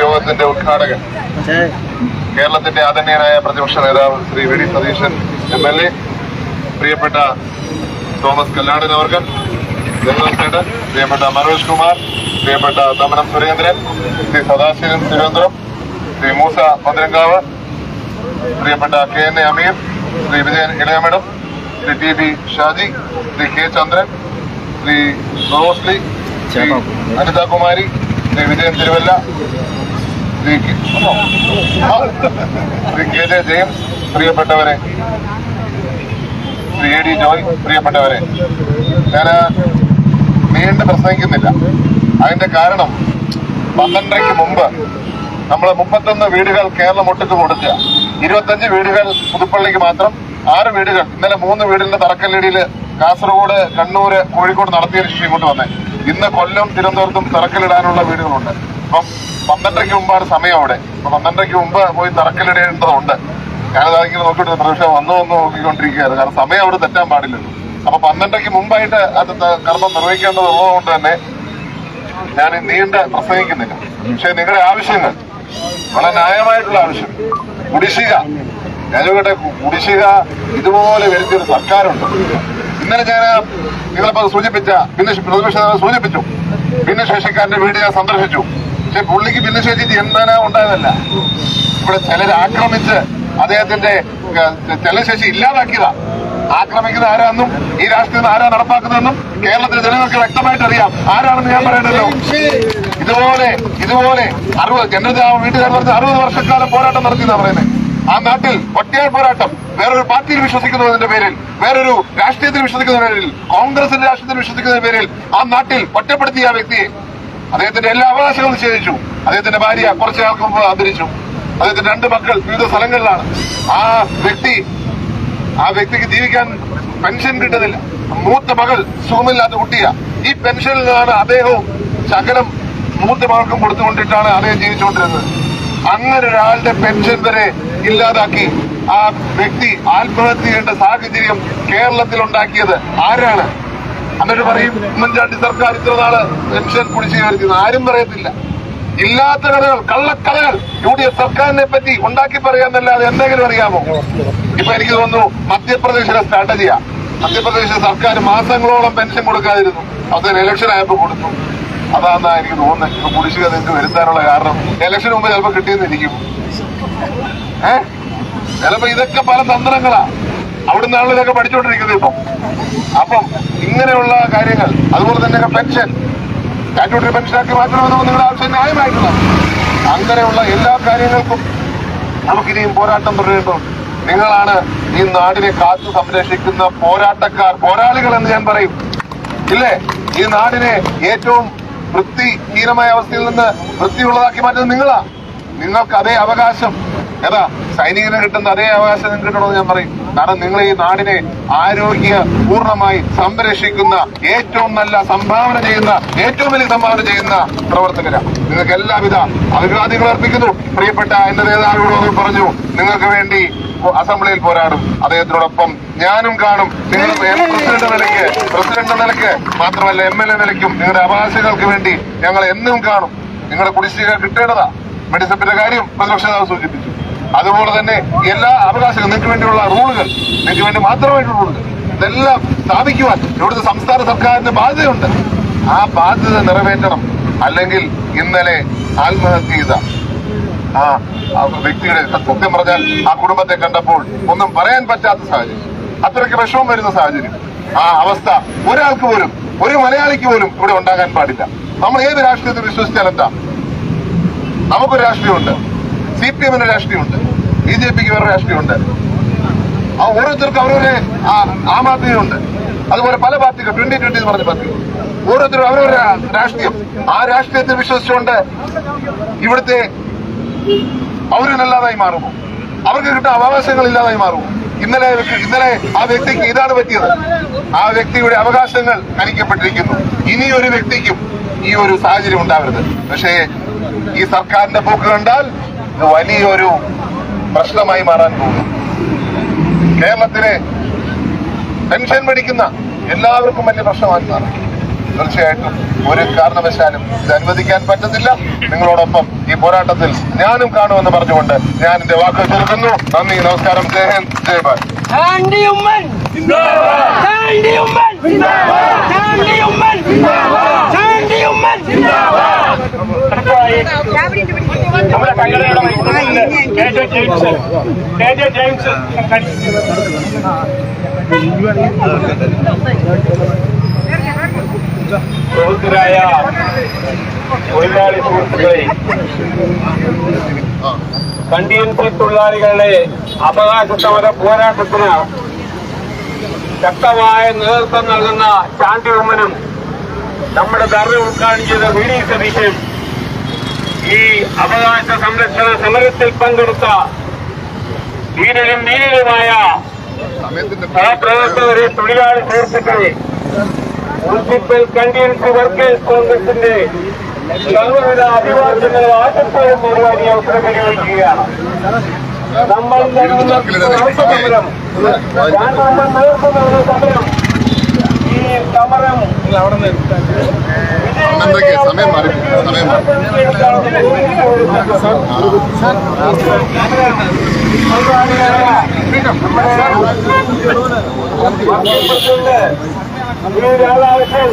യോഗത്തിന്റെ ഉദ്ഘാടകൻ. കേരളത്തിന്റെ ആദരണീയനായ പ്രതിപക്ഷ നേതാവ് Shri V D Satheesan M L A പ്രിയപ്പെട്ട തോമസ് കല്ലാടൻ അവർക്ക് ദേവസ്വേട്ടൻ പ്രിയപ്പെട്ട മനോജ് കുമാർ പ്രിയപ്പെട്ട തമനം സുരേന്ദ്രൻ ശ്രീ സദാശിവൻ തിരുവനന്തപുരം ശ്രീ മൂസ മധുരങ്കാവ് പ്രിയപ്പെട്ട K N A Ameer Shri Vijayan Ilayamadam Shri T B Shaji Shri K Chandran Shri Rosly Shri Anithakumari Shri Vijayan Thiruvalla Shri Shri K J James പ്രിയപ്പെട്ടവരെ. Shri A D Joy പ്രിയപ്പെട്ടവരെ. ഞാൻ നീണ്ട് പ്രസംഗിക്കുന്നില്ല. അതിന്റെ കാരണം പന്ത്രണ്ടരയ്ക്ക് മുമ്പ് നമ്മൾ മുപ്പത്തൊന്ന് വീടുകൾ കേരളം ഒട്ടിച്ച് കൊടുക്കുക ഇരുപത്തഞ്ച് വീടുകൾ പുതുപ്പള്ളിക്ക് മാത്രം ആറ് വീടുകൾ. ഇന്നലെ മൂന്ന് വീടിന്റെ തറക്കല്ലടിയിൽ കാസർഗോഡ് കണ്ണൂര് കോഴിക്കോട് നടത്തിയ ശേഷം ഇങ്ങോട്ട് വന്നേ. ഇന്ന് കൊല്ലം തിരുവനന്തപുരത്തും തറക്കല്ലിടാനുള്ള വീടുകളുണ്ട്. അപ്പം പന്ത്രണ്ടരയ്ക്ക് മുമ്പാണ് സമയം അവിടെ. അപ്പൊ പന്ത്രണ്ടരയ്ക്ക് മുമ്പ് പോയി തറക്കല്ലിടേണ്ടതുണ്ട്. ഞാനത് ഇങ്ങനെ നോക്കിയിട്ട് പ്രതീക്ഷ വന്നു വന്ന് നോക്കിക്കൊണ്ടിരിക്കുകയാണ്. കാരണം സമയം അവിടെ തെറ്റാൻ പാടില്ലല്ലോ അപ്പൊ പന്ത്രണ്ടരയ്ക്ക് മുമ്പായിട്ട് അത് കർമ്മം നിർവഹിക്കേണ്ടതുള്ളതുകൊണ്ട് തന്നെ ഞാൻ നീണ്ട പ്രസംഗിക്കുന്നില്ല. പക്ഷെ നിങ്ങളുടെ ആവശ്യങ്ങൾ വളരെ ന്യായമായിട്ടുള്ള ആവശ്യം. കുടിശ്ശിക. ഞാൻ കുടിശ്ശിക ഇതുപോലെ വരുത്തിയൊരു സർക്കാരുണ്ട്. ഇന്നലെ ഞാൻ നിങ്ങളിപ്പോ സൂചിപ്പിച്ച ഭിന്ന പ്രതിപക്ഷ സൂചിപ്പിച്ചു. ഭിന്നശേഷിക്കാരന്റെ വീട് ഞാൻ സന്ദർശിച്ചു. പക്ഷെ പുള്ളിക്ക് ഭിന്നശേഷി എന്താണ് ഉണ്ടായതല്ല? ഇവിടെ ചിലർ ആക്രമിച്ച് അദ്ദേഹത്തിന്റെ ചലനശേഷി ഇല്ലാതാക്കിയതാ. ആക്രമിക്കുന്ന ആരാന്നും ഈ രാഷ്ട്രീയം ആരാ നടപ്പാക്കുന്നതെന്നും കേരളത്തിലെ ജനങ്ങൾക്ക് വ്യക്തമായിട്ട് അറിയാം. ആരാണെന്ന് ഞാൻ പറയണല്ലോ. ഇതുപോലെ ഇതുപോലെ അറുപത് ജനത വീട്ടുകാർ പറഞ്ഞ അറുപത് വർഷക്കാലം പോരാട്ടം നടത്തിയെന്നാ പറയുന്നത് ആ നാട്ടിൽ ഒറ്റയാൾ പോരാട്ടം. വേറൊരു പാർട്ടിയിൽ വിശ്വസിക്കുന്നതിന്റെ പേരിൽ വേറൊരു രാഷ്ട്രീയത്തിൽ വിശ്വസിക്കുന്നതിന്റെ പേരിൽ കോൺഗ്രസിന്റെ രാഷ്ട്രീയത്തിൽ വിശ്വസിക്കുന്നതിന്റെ പേരിൽ ആ നാട്ടിൽ ഒറ്റപ്പെടുത്തിയ ആ വ്യക്തിയെ അദ്ദേഹത്തിന്റെ എല്ലാ അവകാശങ്ങളും നിഷേധിച്ചു. അദ്ദേഹത്തിന്റെ ഭാര്യ കുറച്ചു നാൾക്ക് മുമ്പ് അന്തരിച്ചു. അദ്ദേഹത്തിന്റെ രണ്ട് മക്കൾ വിവിധ സ്ഥലങ്ങളിലാണ്. ആ വ്യക്തി ആ വ്യക്തിക്ക് ജീവിക്കാൻ പെൻഷൻ കിട്ടുന്നില്ല. മൂത്ത മകൾ സുഖമില്ലാത്ത കുട്ടിയാ. ഈ പെൻഷനിൽ നിന്നാണ് അദ്ദേഹവും ശകലം മൂത്ത മകൾക്കും കൊടുത്തുകൊണ്ടിട്ടാണ് അദ്ദേഹം ജീവിച്ചുകൊണ്ടിരുന്നത്. അങ്ങനെ ഒരാളുടെ പെൻഷൻ വരെ ഇല്ലാതാക്കി ആ വ്യക്തി ആത്മഹത്യ ചെയ്യേണ്ട സാഹചര്യം കേരളത്തിൽ ഉണ്ടാക്കിയത് ആരാണ്? എന്നിട്ട് പറയും ഉമ്മൻചാണ്ടി സർക്കാർ ഇത്ര നാൾ പെൻഷൻ കുടിശ്ശിക വരുത്തിയത് ആരും പറയത്തില്ല. ഇല്ലാത്ത കഥകൾ കള്ളക്കഥകൾ യു ഡി എഫ് സർക്കാരിനെ പറ്റി ഉണ്ടാക്കി പറയാന്നല്ലാതെ എന്തെങ്കിലും അറിയാമോ? ഇപ്പൊ എനിക്ക് തോന്നുന്നു മധ്യപ്രദേശിലെ സ്ട്രാറ്റജിയാ. മധ്യപ്രദേശിലെ സർക്കാർ മാസങ്ങളോളം പെൻഷൻ കൊടുക്കാതിരുന്നു. അവസാനം ഇലക്ഷൻ ആയപ്പോ കൊടുത്തു. അതാന്നാ എനിക്ക് തോന്നുന്നത് കുടിശ്ശിക നിങ്ങൾക്ക് വരുത്താനുള്ള കാരണം ഇലക്ഷന് മുമ്പ് ചിലപ്പോ കിട്ടിയെന്നിരിക്കും. ഏ? ചിലപ്പോ ഇതൊക്കെ പല തന്ത്രങ്ങളാ. അവിടുന്നാണല്ലോ ഇതൊക്കെ പഠിച്ചുകൊണ്ടിരിക്കുന്നത് ഇപ്പം. അപ്പം ഇങ്ങനെയുള്ള കാര്യങ്ങൾ അതുപോലെ തന്നെ പെൻഷൻ. സ്റ്റാറ്റ്യൂട്ടറി പെൻഷനാക്കി മാറ്റണമെന്ന് നിങ്ങളുടെ ആവശ്യം ന്യായമായിട്ടുള്ള. അങ്ങനെയുള്ള എല്ലാ കാര്യങ്ങൾക്കും നമുക്കിനിയും പോരാട്ടം തുടരേണ്ടതുണ്ട്. നിങ്ങളാണ് ഈ നാടിനെ കാത്തു സംരക്ഷിക്കുന്ന പോരാട്ടക്കാർ പോരാളികൾ എന്ന് ഞാൻ പറയും. ഇല്ലേ? ഈ നാടിനെ ഏറ്റവും വൃത്തിഹീനമായ അവസ്ഥയിൽ നിന്ന് വൃത്തിയുള്ളതാക്കി മാറ്റുന്നത് നിങ്ങളാ. നിങ്ങൾക്ക് അതേ അവകാശം. ഏതാ സൈനികന് കിട്ടുന്ന അതേ അവകാശം നിങ്ങൾക്ക് കിട്ടണമെന്ന് ഞാൻ പറയും. കാരണം നിങ്ങൾ ഈ നാടിനെ ആരോഗ്യ പൂർണമായി സംരക്ഷിക്കുന്ന ഏറ്റവും നല്ല സംഭാവന ചെയ്യുന്ന ഏറ്റവും വലിയ സംഭാവന ചെയ്യുന്ന പ്രവർത്തകരാണ് നിങ്ങൾക്ക് എല്ലാവിധ അഭിവാദികൾ അർപ്പിക്കുന്നു. പ്രിയപ്പെട്ട എന്റെ നേതാവിനോട് പറഞ്ഞു നിങ്ങൾക്ക് വേണ്ടി അസംബ്ലിയിൽ പോരാടും. അദ്ദേഹത്തിനോടൊപ്പം ഞാനും കാണും. നിങ്ങൾ പ്രസിഡന്റ് നിലയ്ക്ക് പ്രസിഡന്റ് നിലയ്ക്ക് മാത്രമല്ല എം എൽ എ നിലയ്ക്കും നിങ്ങളുടെ അവകാശങ്ങൾക്ക് വേണ്ടി ഞങ്ങൾ എന്നും കാണും. നിങ്ങളുടെ കുടിശ്ശിക കിട്ടേണ്ടതാ. മെഡിസപ്പിന്റെ കാര്യം പ്രതിപക്ഷ നേതാവ് സൂചിപ്പിച്ചു. അതുപോലെ തന്നെ എല്ലാ അവകാശങ്ങളും നിങ്ങൾക്ക് വേണ്ടിയുള്ള റൂളുകൾ നിങ്ങൾക്ക് വേണ്ടി മാത്രമായിട്ടുള്ള റൂളുകൾ ഇതെല്ലാം സ്ഥാപിക്കുവാൻ ഇവിടുത്തെ സംസ്ഥാന സർക്കാരിന്റെ ബാധ്യതയുണ്ട്. ആ ബാധ്യത നിറവേറ്റണം. അല്ലെങ്കിൽ ഇന്നലെ ആത്മഹത്യ ചെയ്ത ആ ആ വ്യക്തിയുടെ സത്യം പറഞ്ഞാൽ ആ കുടുംബത്തെ കണ്ടപ്പോൾ ഒന്നും പറയാൻ പറ്റാത്ത സാഹചര്യം. അത്രയ്ക്ക് വിഷമം വരുന്ന സാഹചര്യം. ആ അവസ്ഥ ഒരാൾക്ക് പോലും ഒരു മലയാളിക്ക് പോലും ഇവിടെ ഉണ്ടാകാൻ പാടില്ല. നമ്മൾ ഏത് രാഷ്ട്രീയത്തിൽ വിശ്വസിച്ചാൽ എന്താ? നമുക്കൊരു രാഷ്ട്രീയമുണ്ട്. സി പി എമ്മിന് രാഷ്ട്രീയമുണ്ട്. ബി ജെ പിക്ക് വേറെ രാഷ്ട്രീയമുണ്ട്. ആ ഓരോരുത്തർക്കും അവരവരെ ആ- ആദ്മിയുണ്ട്. അതുപോലെ പല പാർട്ടികൾ ട്വന്റി ട്വന്റി എന്ന് പറഞ്ഞ പാർട്ടികൾ ഓരോരുത്തരും അവരവരുടെ രാഷ്ട്രീയം. ആ രാഷ്ട്രീയത്തിൽ വിശ്വസിച്ചുകൊണ്ട് ഇവിടുത്തെ പൗരനല്ലാതായി മാറുമോ അവർക്ക് കിട്ടുന്ന അവകാശങ്ങൾ ഇല്ലാതായി മാറുമോ ഇന്നലെ ഇന്നലെ ആ വ്യക്തിക്ക് ഇതാണ് പറ്റിയത്. ആ വ്യക്തിയുടെ അവകാശങ്ങൾ ഹനിക്കപ്പെട്ടിരിക്കുന്നു. ഇനി ഒരു വ്യക്തിക്കും ഈ ഒരു സാഹചര്യം ഉണ്ടാവരുത്. പക്ഷേ ഈ സർക്കാരിന്റെ പോക്ക് കണ്ടാൽ ഇത് വലിയൊരു പ്രശ്നമായി മാറാൻ പോകും കേരളത്തിലെ പെൻഷൻ മേടിക്കുന്ന എല്ലാവർക്കും വലിയ പ്രശ്നമായി മാറും തീർച്ചയായിട്ടും ഒരു കാരണവശാലും ഇത് അനുവദിക്കാൻ പറ്റത്തില്ല നിങ്ങളോടൊപ്പം ഈ പോരാട്ടത്തിൽ ഞാനും കാണുമെന്ന് പറഞ്ഞുകൊണ്ട് ഞാൻ എന്റെ വാക്കുകൾ ചുരുക്കുന്നു. നന്ദി നമസ്കാരം. ജയ ഹിന്ദ് ജയ ഭാരത് ചാണ്ടി ഉമ്മൻ ചാണ്ടി ഉമ്മൻ ചാണ്ടി ഉമ്മൻ ചാണ്ടി ഉമ്മൻ നമ്മുടെ സംഘടനയുടെ കണ്ടിയൻസി തൊഴിലാളികളുടെ അവകാശ സമര പോരാട്ടത്തിന് ശക്തമായ നേതൃത്വം നൽകുന്ന ചാണ്ടി ഉമ്മനും നമ്മുടെ ധർമ്മ ഉദ്ഘാടനം ചെയ്ത വി ഡി സതീശൻ ഈ അവകാശ സംരക്ഷണ സമരത്തിൽ പങ്കെടുത്ത ധീരനും ധീരനുമായ സഹപ്രവർത്തകരെ തൊഴിലാളി സുഹൃത്തുക്കളെ മുനിസിപ്പൽ കണ്ടിയൻസ് വർക്കേഴ്സ് കോൺഗ്രസിന്റെ സർവവിധ അഭിവാദ്യങ്ങൾ ആശംസകളും നേടുവാൻ ഈ അവസരം വിനിയോഗിക്കുകയാണ് നമ്മൾ നടത്തുന്ന സമരം നേതൃത്വം സമരം ഈ സമരം പന്ത്രണ്ടരയ്ക്ക് സമയം മാറി സമയം മാറി നമ്മുടെ രാധാകൃഷ്ണൻ